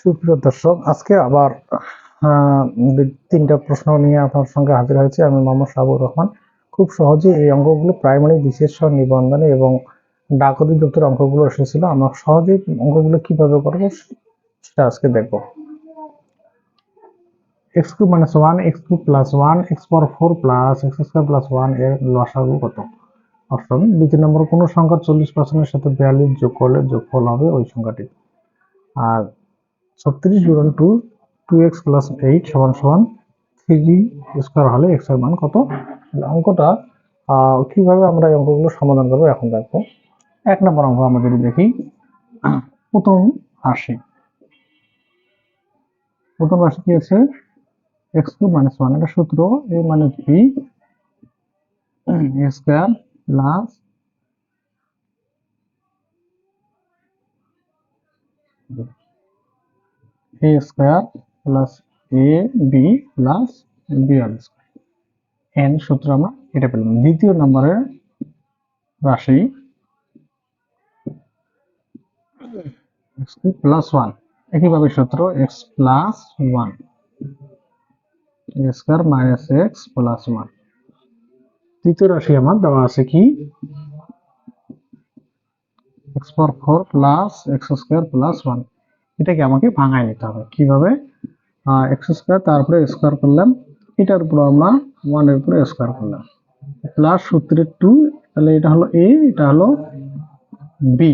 সুপ্রিয় দর্শক, আজকে আবার তিনটা প্রশ্ন নিয়ে আপনার সঙ্গে হাজির হয়েছে আমি মোহাম্মদ সাবুর রহমান। খুব সহজে এই অঙ্কগুলো প্রাইমারি বিশেষ নিবন্ধনে এবং ডাক অধিদপ্তর অঙ্কগুলো এসেছিল, আমরা সহজেই অঙ্কগুলো কীভাবে করব সেটা আজকে দেখব। X cube minus one x cube plus one x four plus x square plus ওয়ানের লসাগু কত? অপশন দ্বিতীয় নম্বর কোনো সংখ্যার চল্লিশ পার্সেন্টের সাথে বিয়াল্লিশ যোগ করলে যোগফল হবে ওই সংখ্যাটি। আর ছত্রিশ গুণন two two x plus eight সমান সমান থ্রি স্কোয়ার হলে এক্সের মান কত? অঙ্কটা আমরা এই অঙ্কগুলো সমাধান করব এখন এক নম্বর অঙ্ক আমরা যদি দেখি, প্রথম রাশি। প্রথম রাশি কি আছে? এক্স কিউব মাইনাস ওয়ান সূত্র, a minus b square plus a square plus a b plus b square n সূত্র আমরা এটা পেলাম দ্বিতীয় নম্বরের রাশি এক্স প্লাস ওয়ান একইভাবে সূত্র x plus one square minus x plus one তৃতীয় রাশি আমার দেওয়া আছে কি? X power four plus x square plus one এটাকে আমাকে ভাঙায় নিতে হবে। কীভাবে? এক্স স্কোয়ার তারপরে স্কোয়ার করলাম। এটার উপর আমরা ওয়ানের উপরে স্কোয়ার করলাম। প্লাস সূত্রের টু তাহলে এটা হলো এ এটা হলো b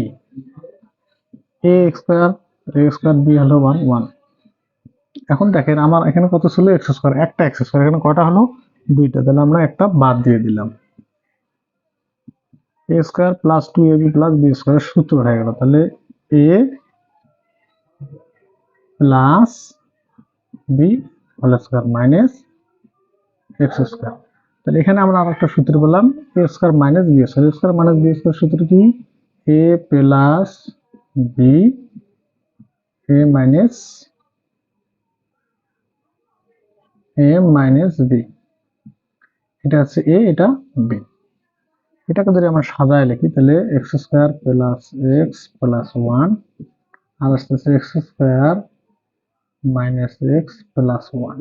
a square a square b হলো ওয়ান ওয়ান এখন দেখেন আমার এখানে কত ছিল এক্স স্কোয়ার একটা এক্স স্কোয়ার এখানে কটা হলো? দুইটা। তাহলে আমরা একটা বাদ দিয়ে দিলাম। A square plus two a b plus b square সূত্র হয়ে গেল। তাহলে a plus b whole square minus x square. তাহলে এখানে আমরা আর একটা সূত্র পেলাম, a square minus b square. A square minus b square সূত্র কি? A plus b a minus a minus b. এটা হচ্ছে এ, এটা বি। এটাকে যদি আমরা সাজায় লিখি, তাহলে x square plus x plus one, আর আসতেছে x square minus x plus one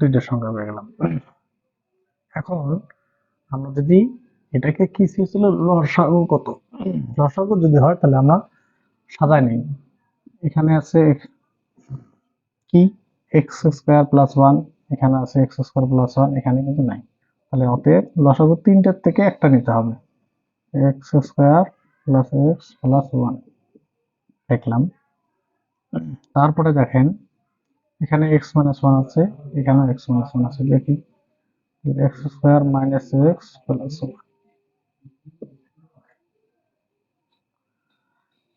দুইটা সংখ্যা পেয়ে গেলাম। এখন আমরা যদি এটাকে কি চেয়েছিল লসাগু কত? লসাগু যদি হয়, তাহলে আমরা সাজায় নিই। এখানে আছে কি? এক্স স্কোয়ার প্লাস ওয়ান এখানে আছে এক্স স্কোয়ার প্লাস ওয়ান এখানে কিন্তু নাই। তাহলে অতএব লসাগু তিনটার থেকে একটা নিতে হবে। X square plus x plus one দেখলাম। তারপরে দেখেন, এখানে এক্স মাইনাস ওয়ান আছে এখানে এক্স মাইনাস ওয়ান আছে, দেখি। X square minus x plus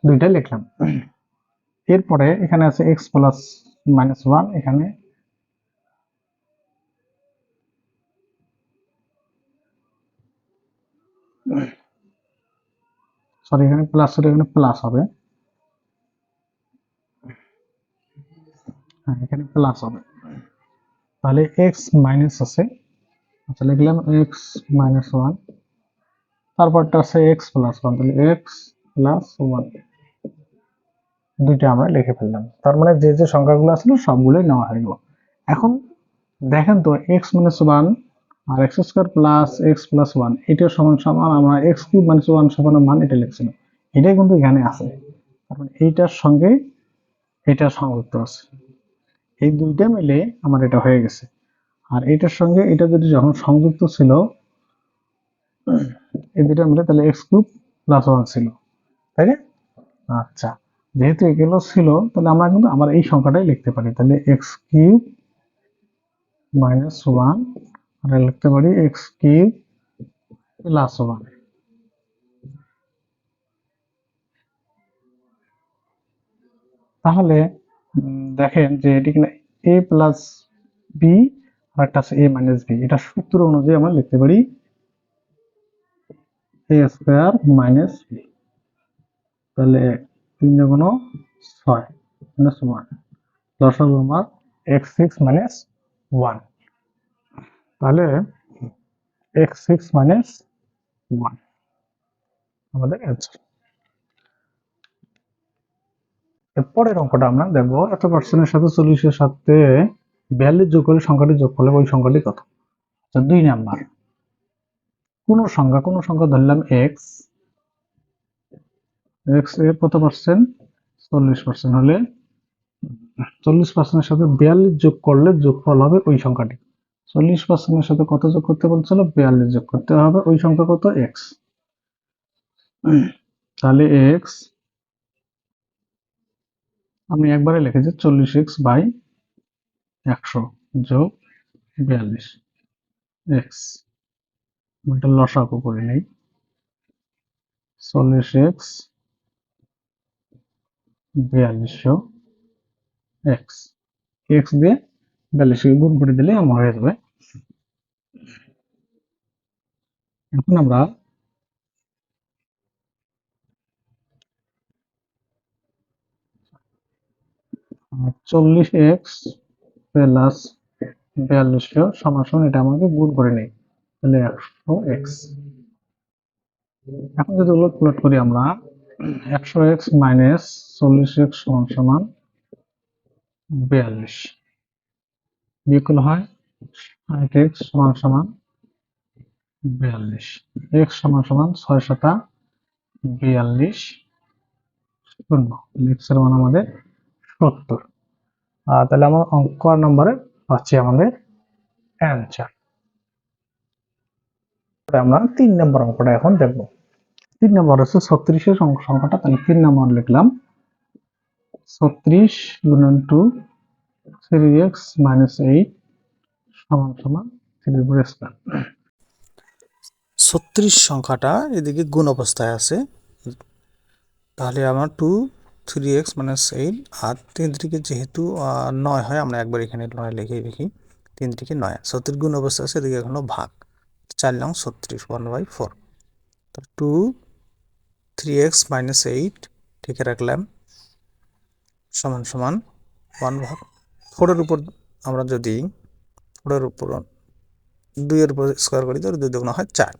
দুইটা লিখলাম। এরপরে এখানে আছে এক্স প্লাস মাইনাস ওয়ান এখানে সরি এখানে প্লাস এখানে প্লাস হবে। হ্যাঁ এখানে প্লাস হবে। তাহলে এক্স মাইনাস আছে। আচ্ছা লিখলাম এক্স মাইনাস ওয়ান তারপরটা আছে এক্স প্লাস ওয়ান তাহলে এক্স প্লাস ওয়ান দুইটা আমরা লিখে ফেললাম। তার মানে যে যে সংখ্যাগুলো আসলো সবগুলোই নেওয়া হয়ে গেল। এখন দেখেন তো এক্স মাইনাস ওয়ান আর x square plus x plus one এটার সমান সমান আমরা এক্স কিউব মাইনাস ওয়ান সমান মান এটা লিখছিলাম। এটাই কিন্তু এখানে আছে। তার মানে এইটার সঙ্গে এটা সংযুক্ত আছে। এই দুইটা মিলে আমার এটা হয়ে গেছে। আর এটার সঙ্গে এটা যদি যখন সংযুক্ত ছিল, এই দুইটা মিলে তাহলে এক্স কিউব প্লাস ওয়ান ছিল, তাই না? আচ্ছা যেহেতু এগুলো ছিল, তাহলে আমরা কিন্তু আমার এই সংখ্যাটাই লিখতে পারি। তাহলে এক্স কিউব মাইনাস ওয়ান আর লিখতে পারি এক্স কিউব প্লাস ওয়ান তাহলে দেখেন যে এটি কিনা এ প্লাস বি আর একটা আছে এ মাইনাস বি এটা সূত্র অনুযায়ী আমরা লিখতে পারি এ স্কোয়ার মাইনাস বি তাহলে তিন দুগুণ ছয় মাইনাস ওয়ান দশক আমার এক্স সিক্স মাইনাস ওয়ান তাহলে এক্স সিক্স মাইনাস ওয়ান আমাদের অ্যান্সার এর পরের অঙ্কটা আমরা দেখব এত পার্সেন্টের সাথে চল্লিশের সাথে বিয়াল্লিশ যোগ করলে সংখ্যাটি যোগ করলে ওই সংখ্যাটি কত? আচ্ছা দুই নাম্বার। কোন সংখ্যা কোন সংখ্যা ধরলাম এক্স এক্সের কত পার্সেন্ট চল্লিশ পার্সেন্ট হলে চল্লিশ পার্সেন্টের সাথে বিয়াল্লিশ যোগ করলে যোগফল হবে ওই সংখ্যাটি। চল্লিশ পার্সেন্টের সাথে কত যোগ করতে বলছিল? বিয়াল্লিশ যোগ করতে হবে, ওই সংখ্যা কত? এক্স তাহলে এক্স আমি একবারে লিখেছি চল্লিশ এক্স বাই একশো যোগ বিয়াল্লিশ এক্স এটা লসাগু করে নেই। চল্লিশ এক্স বিয়াল্লিশশো এক্স এক্স দিয়ে বিয়াল্লিশকে গুণ করে দিলে আমার হয়ে যাবে। এখন আমরা চল্লিশ এক্স প্লাস বিয়াল্লিশশো সমান এটা আমাকে গুণ করে নেই। তাহলে একশো এক্স এখন যদি উলট প্লট করি আমরা, একশো এক্স মাইনাস চল্লিশ এক্স সমান সমান বিয়াল্লিশ। বিয়োগ হয় ষাট এক্স সমান সমান বিয়াল্লিশ। এক্স সমান সমান ছয় শতা বিয়াল্লিশ। শূন্য। এক্স মান আমাদের সত্তর। তাহলে আমার অঙ্ক নম্বরে পাচ্ছি আমাদের অ্যান্সার আমরা তিন নম্বর অঙ্কটা এখন দেখব। তিন নম্বর হচ্ছে ছত্রিশের সংখ্যাটা, তাহলে তিন নম্বর লিখলাম। ছত্রিশ গুণন two, three x minus eight সমান সমান থ্রি স্কোয়ার। ছত্রিশ সংখ্যাটা এদিকে গুণ অবস্থায় আছে। তাহলে আমার two three x minus eight আর তিন থেকে যেহেতু নয় হয়, আমরা একবার এখানে নয় লিখে লিখি তিন থেকে নয়। ছত্রিশ গুণ অবস্থায় আছে, এদিকে এখনও ভাগ। চার নং ছত্রিশ one by four two three x minus eight ঠিক রাখলাম। সমান সমান ওয়ান ভাগ। ফোরের উপর আমরা যদি ফোরের উপর দুইয়ের উপর স্কোয়ার করি, তাহলে দুই দুগুণ হয় চার।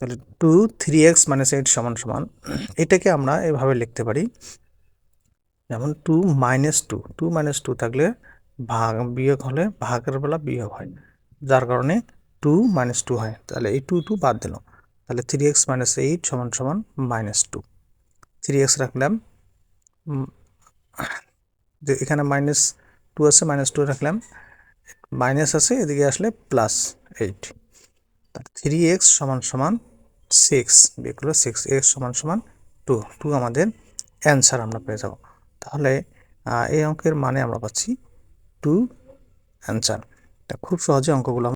তাহলে two three x minus eight সমান সমান, এটাকে আমরা এভাবে লিখতে পারি। যেমন two minus two two minus two থাকলে ভাগ বিয়োগ হলে ভাগের বেলা বিয়োগ হয়। যার কারণে টু মাইনাস টু হয়। তাহলে এই টু টু বাদ দিল তাহলে থ্রি এক্স মাইনাস এইট সমান সমান মাইনাস টু থ্রি এক্স রাখলাম। যে এখানে মাইনাস টু আছে মাইনাস টু রাখলাম। মাইনাস আছে, এদিকে আসলে প্লাস এইট থ্রি এক্স সমান সমান সিক্স বিয়োগ করলে সিক্স এক্স সমান সমান টু টু আমাদের অ্যান্সার আমরা পেয়ে যাব। তাহলে এই অঙ্কের মানে আমরা পাচ্ছি টু অ্যান্সার এটা খুব সহজে অঙ্কগুলো